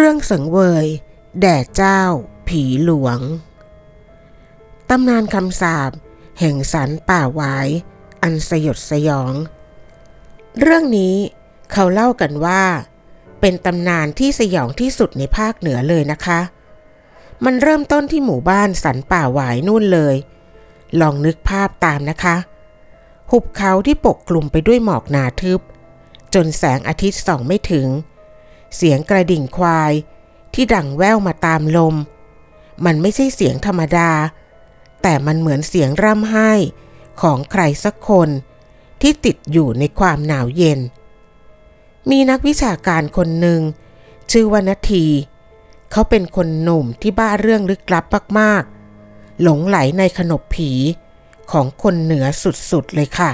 เรื่องสังเวย แด่เจ้า ผีหลวง ตำนานคำสาปแห่งสันป่าหวาย อันสยดสยอง เรื่องนี้เขาเล่ากันว่า เป็นตำนานที่สยองที่สุดในภาคเหนือเลยนะคะ มันเริ่มต้นที่หมู่บ้านสันป่าหวายนู่นเลย ลองนึกภาพตามนะคะ หุบเขาที่ปกคลุมไปด้วยหมอกหนาทึบ จนแสงอาทิตย์ส่องไม่ถึง เสียงกระดิ่งควาย ที่ดังแว่วมาตามลม มันไม่ใช่เสียงธรรมดา แต่มันเหมือนเสียงร่ำไห้ของใครสักคนที่ติดอยู่ในความหนาวเย็น มีนักวิชาการคนหนึ่ง ชื่อวนาที เขาเป็นคนหนุ่มที่บ้าเรื่องลึกลับมากๆ หลงไหลในขนบผีของคนเหนือสุดๆเลยค่ะ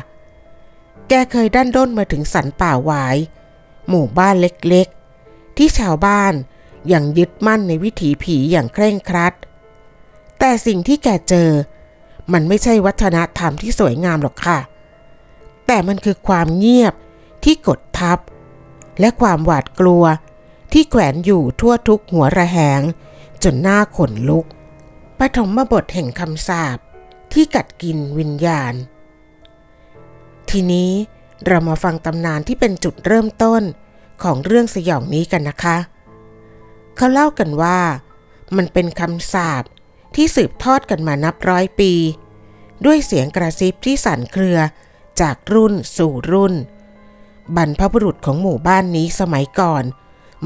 แกเคยดันด้นมาถึงสันป่าหวาย หมู่บ้านเล็ก ที่ชาวบ้านยังยึดมั่นในวิถีผีอย่างเคร่งครัด แต่สิ่งที่แกเจอ มันไม่ใช่วัฒนธรรมที่สวยงามหรอกค่ะ แต่มันคือความเงียบที่กดทับ และความหวาดกลัวที่แขวนอยู่ทั่วทุกหัวระแหง จนหน้าขนลุก ปฐมบทแห่งคำสาปที่กัดกินวิญญาณ ทีนี้เรามาฟังตำนานที่เป็นจุดเริ่มต้น ของเรื่องสยองนี้กันนะคะ เขาเล่ากันว่า มันเป็นคำสาปที่สืบทอดกันมานับร้อยปี ด้วยเสียงกระซิบที่สั่นเครือจากรุ่นสู่รุ่น บรรพบุรุษของหมู่บ้านนี้สมัยก่อน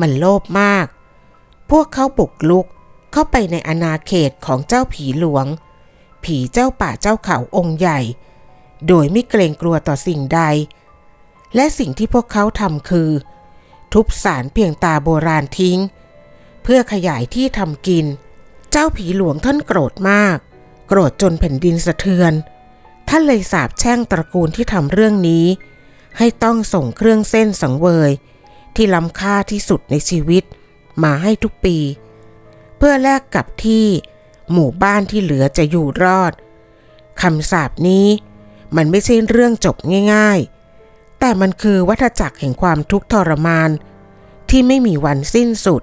มันโลภมาก พวกเขาบุกลุกเข้าไปในอาณาเขตของเจ้าผีหลวง ผีเจ้าป่าเจ้าเขาองค์ใหญ่ โดยไม่เกรงกลัวต่อสิ่งใด และสิ่งที่พวกเขาทำคือ ทุบสารเพียงตาโบราณทิ้ง เพื่อขยายที่ทำกิน เจ้าผีหลวงท่านโกรธมาก โกรธจนแผ่นดินสะเทือน ท่านเลยสาบแช่งตระกูลที่ทำเรื่องนี้ ให้ต้องส่งเครื่องเส้นสังเวย ที่ล้ำค่าที่สุดในชีวิต มาให้ทุกปี เพื่อแลกกับที่หมู่บ้านที่เหลือจะอยู่รอดคำสาปนี้มันไม่ใช่เรื่องจบง่ายๆ แต่มันคือวัฏจักรแห่งความทุกข์ทรมาน ที่ไม่มีวันสิ้นสุด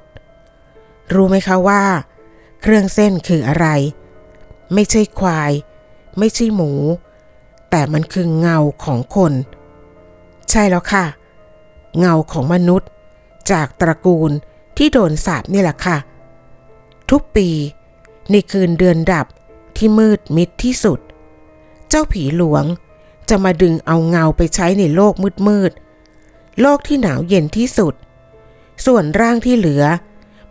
รู้ไหมคะว่า เครื่องเส้นคืออะไร ไม่ใช่ควาย ไม่ใช่หมู แต่มันคือเงาของคน ใช่แล้วค่ะ เงาของมนุษย์ จากตระกูลที่โดนสาปนี่แหละค่ะ ทุกปีในคืนเดือนดับที่มืดมิดที่สุด เจ้าผีหลวง จะมาดึงเอาเงาไปใช้ในโลกมืดมืดๆ โลกที่หนาวเย็นที่สุด ส่วนร่างที่เหลือ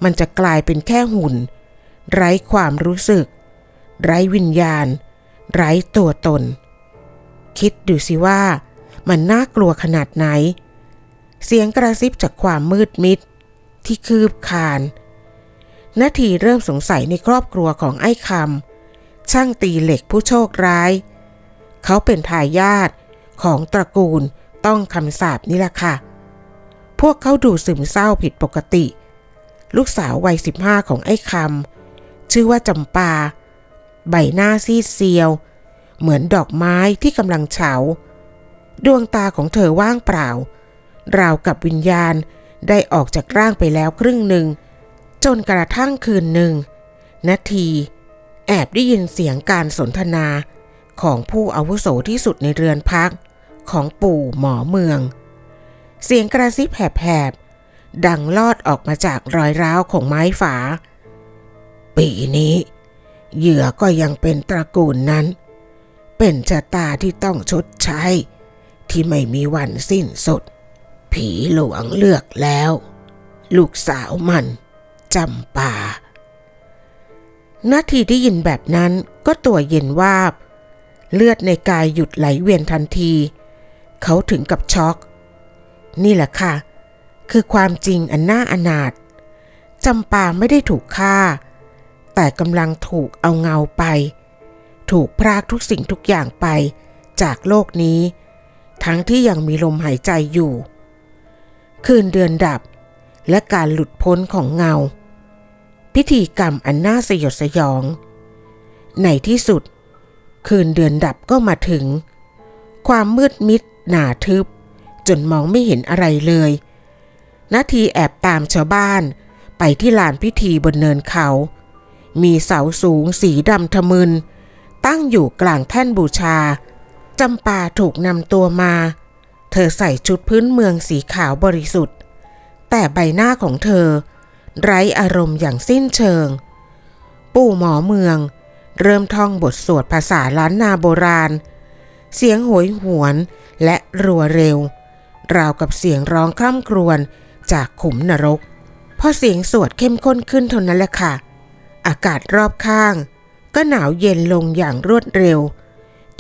มันจะกลายเป็นแค่หุ่น ไร้ความรู้สึก ไร้วิญญาณ ไร้ตัวตน คิดดูสิว่า มันน่ากลัวขนาดไหน เสียงกระซิบจากความมืดมิด ที่คืบคานนาทีเริ่มสงสัยในครอบครัวของไอ้คำช่างตีเหล็กผู้โชคร้าย เขาเป็นทายาทของตระกูลต้องคำสาปนี่แหละค่ะ พวกเขาดูซึมเศร้าผิดปกติ ลูกสาววัยสิบห้าของไอ้คำชื่อว่าจำปา ใบหน้าซีดเซียว เหมือนดอกไม้ที่กำลังเฉา ดวงตาของเธอว่างเปล่า ราวกับวิญญาณได้ออกจากร่างไปแล้วครึ่งหนึ่ง จนกระทั่งคืนหนึ่ง นาที แอบได้ยินเสียงการสนทนา ของผู้อาวุโสที่สุดในเรือนพัก ของปู่หมอเมือง เสียงกระซิบแหบๆ ดังลอดออกมาจากรอยร้าวของไม้ฝา ปีนี้เหยื่อก็ยังเป็นตระกูลนั้น เป็นชะตาที่ต้องชดใช้ ที่ไม่มีวันสิ้นสุด ผีหลวงเลือกแล้ว ลูกสาวมันจำปานาทีได้ยินแบบนั้นก็ตัวเย็นวาบ เลือดในกายหยุดไหลเวียนทันที เขาถึงกับช็อก นี่แหละค่ะ คือความจริงอันน่าอนาถจำปาไม่ได้ถูกฆ่า แต่กำลังถูกเอาเงาไป ถูกพรากทุกสิ่งทุกอย่างไปจากโลกนี้ ทั้งที่ยังมีลมหายใจอยู่ คืนเดือนดับและการหลุดพ้นของเงา พิธีกรรมอันน่าสยดสยอง ในที่สุด คืนเดือนดับก็มาถึง ความมืดมิดหนาทึบ จนมองไม่เห็นอะไรเลยนาทีแอบตามชาวบ้าน ไปที่ลานพิธีบนเนินเขา มีเสาสูงสีดำทะมึน ตั้งอยู่กลางแท่นบูชาจำปาถูกนำตัวมา เธอใส่ชุดพื้นเมืองสีขาวบริสุทธิ์ แต่ใบหน้าของเธอ ไร้อารมณ์อย่างสิ้นเชิง ปู่หมอเมือง เริ่มท่องบทสวดภาษาล้านนาโบราณ เสียงโหยหวนและรัวเร็ว ราวกับเสียงร้องคร่ำครวญจากขุมนรก พอเสียงสวดเข้มข้นขึ้นเท่านั้นแหละค่ะ อากาศรอบข้าง ก็หนาวเย็นลงอย่างรวดเร็ว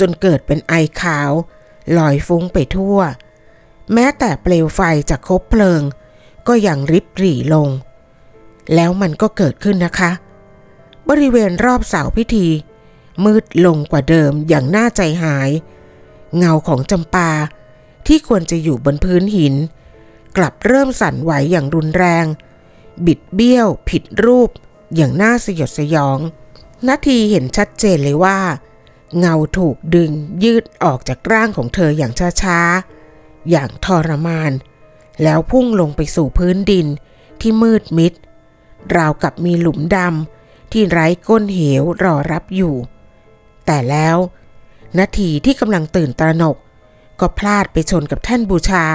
จนเกิดเป็นไอขาว ลอยฟุ้งไปทั่ว แม้แต่เปลวไฟจากคบเพลิง ก็ยังริบหรี่ลง แล้วมันก็เกิดขึ้นนะคะ บริเวณรอบเสาพิธี มืดลงกว่าเดิมอย่างน่าใจหาย เงาของจำปาที่ควรจะอยู่บนพื้นหิน กลับเริ่มสั่นไหวอย่างรุนแรง บิดเบี้ยว ผิดรูป อย่างน่าสยดสยอง นาทีเห็นชัดเจนเลยว่า เงาถูกดึงยืดออกจากร่างของเธออย่างช้าๆ อย่างทรมาน แล้วพุ่งลงไปสู่พื้นดินที่มืดมิด ราวกับมีหลุมดำ ที่ไร้ก้นเหวรอรับอยู่ แต่แล้วนาทีที่กำลังตื่นตระหนก ก็พลาดไปชนกับแท่นบูชา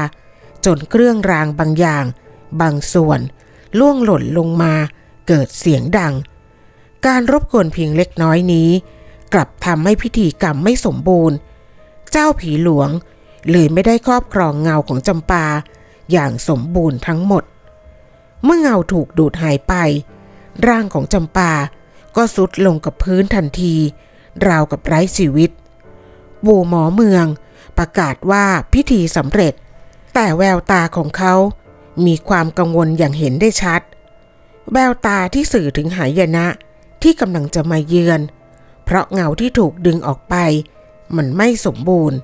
จนเครื่องรางบางอย่าง บางส่วนล่วงหล่นลงมาเกิดเสียงดัง การรบกวนเพียงเล็กน้อยนี้ กลับทำให้พิธีกรรมไม่สมบูรณ์ เจ้าผีหลวงเลยไม่ได้ครอบครองเงาของจำปาอย่างสมบูรณ์ทั้งหมด เมื่อเงาถูกดูดหายไป ร่างของจำปา ก็สุดลงกับพื้นทันที ราวกับไร้ชีวิต บูหมอเมืองประกาศว่าพิธีสำเร็จ แต่แววตาของเขา มีความกังวลอย่างเห็นได้ชัด แววตาที่สื่อถึงหายนะที่กำลังจะมาเยือน เพราะเงาที่ถูกดึงออกไป มันไม่สมบูรณ์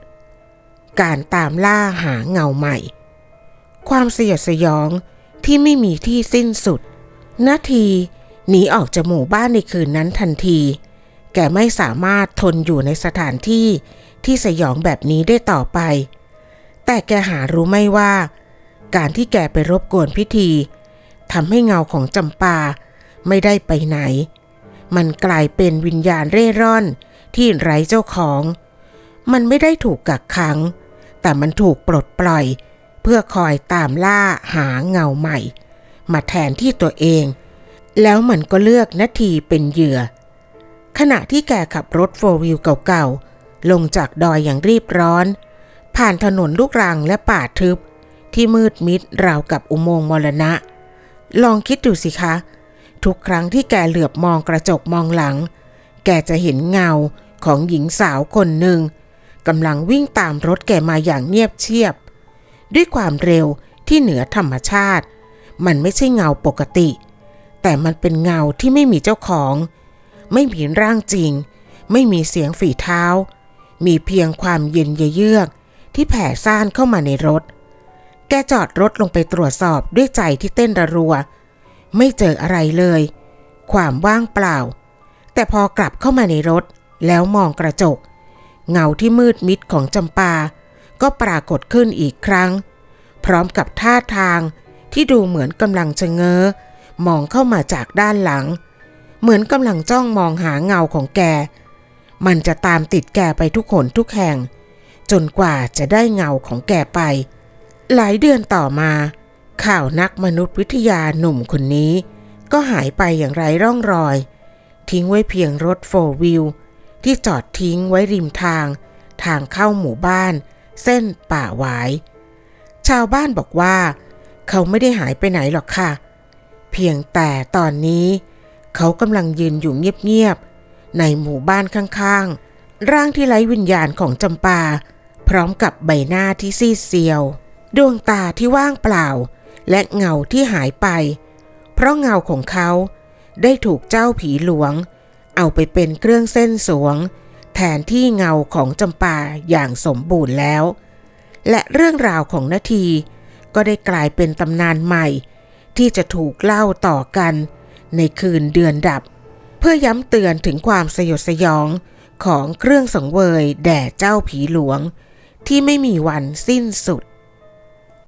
การตามล่าหาเงาใหม่ ความสยดสยองที่ไม่มีที่สิ้นสุด นาที หนีออกจากหมู่บ้านในคืนนั้นทันที แกไม่สามารถทนอยู่ในสถานที่ที่สยองแบบนี้ได้ต่อไป แต่แกหารู้ไม่ว่า การที่แกไปรบกวนพิธีทำให้เงาของจำปาไม่ได้ไปไหน มันกลายเป็นวิญญาณเร่ร่อนที่ไร้เจ้าของ มันไม่ได้ถูกกักขัง แต่มันถูกปลดปล่อย เพื่อคอยตามล่าหาเงาใหม่ มาแทนที่ตัวเอง แล้วมันก็เลือกนาทีเป็นเหยื่อ ขณะที่แกขับรถโฟร์วิวเก่าๆ ลงจากดอยอย่างรีบร้อน ผ่านถนนลูกรังและป่าทึบ ที่มืดมิดราวกับอุโมงค์มรณะ ลองคิดดูสิคะ ทุกครั้งที่แกเหลือบมองกระจกมองหลัง แกจะเห็นเงาของหญิงสาวคนหนึ่งกำลังวิ่งตามรถแกมาอย่างเงียบเชียบ ด้วยความเร็วที่เหนือธรรมชาติ มันไม่ใช่เงาปกติ แต่มันเป็นเงาที่ไม่มีเจ้าของ ไม่มีร่างจริง ไม่มีเสียงฝีเท้า มีเพียงความเย็นเยือกที่แผ่ซ่านเข้ามาในรถ แกจอดรถลงไปตรวจสอบด้วยใจที่เต้นระรัว ไม่เจออะไรเลย ความว่างเปล่า แต่พอกลับเข้ามาในรถแล้วมองกระจก เงาที่มืดมิดของจำปา ก็ปรากฏขึ้นอีกครั้ง พร้อมกับท่าทางที่ดูเหมือนกำลังชะเง้อ มองเข้ามาจากด้านหลัง เหมือนกำลังจ้องมองหาเงาของแก มันจะตามติดแกไปทุกหนทุกแห่ง จนกว่าจะได้เงาของแกไป หลายเดือนต่อมา ข่าวนักมนุษยวิทยาหนุ่มคนนี้ ก็หายไปอย่างไร้ร่องรอย ทิ้งไว้เพียงรถโฟร์วิวที่จอดทิ้งไว้ริมทาง ทางเข้าหมู่บ้าน เส้นป่าหวาย ชาวบ้านบอกว่า เขาไม่ได้หายไปไหนหรอกค่ะ เพียงแต่ตอนนี้เขากำลังยืนอยู่เงียบๆ ในหมู่บ้านข้างๆ ร่างที่ไร้วิญญาณของจำปา พร้อมกับใบหน้าที่ซีดเซียว ดวงตาที่ว่างเปล่า และเงาที่หายไป เพราะเงาของเขาได้ถูกเจ้าผีหลวง เอาไปเป็นเครื่องเส้นสวง แทนที่เงาของจำปาอย่างสมบูรณ์แล้ว และเรื่องราวของนาทีก็ได้กลายเป็นตำนานใหม่ ที่จะถูกเล่าต่อกัน ในคืนเดือนดับ เพื่อย้ำเตือนถึงความสยดสยองของเครื่องสังเวยแด่เจ้าผีหลวง ที่ไม่มีวันสิ้นสุด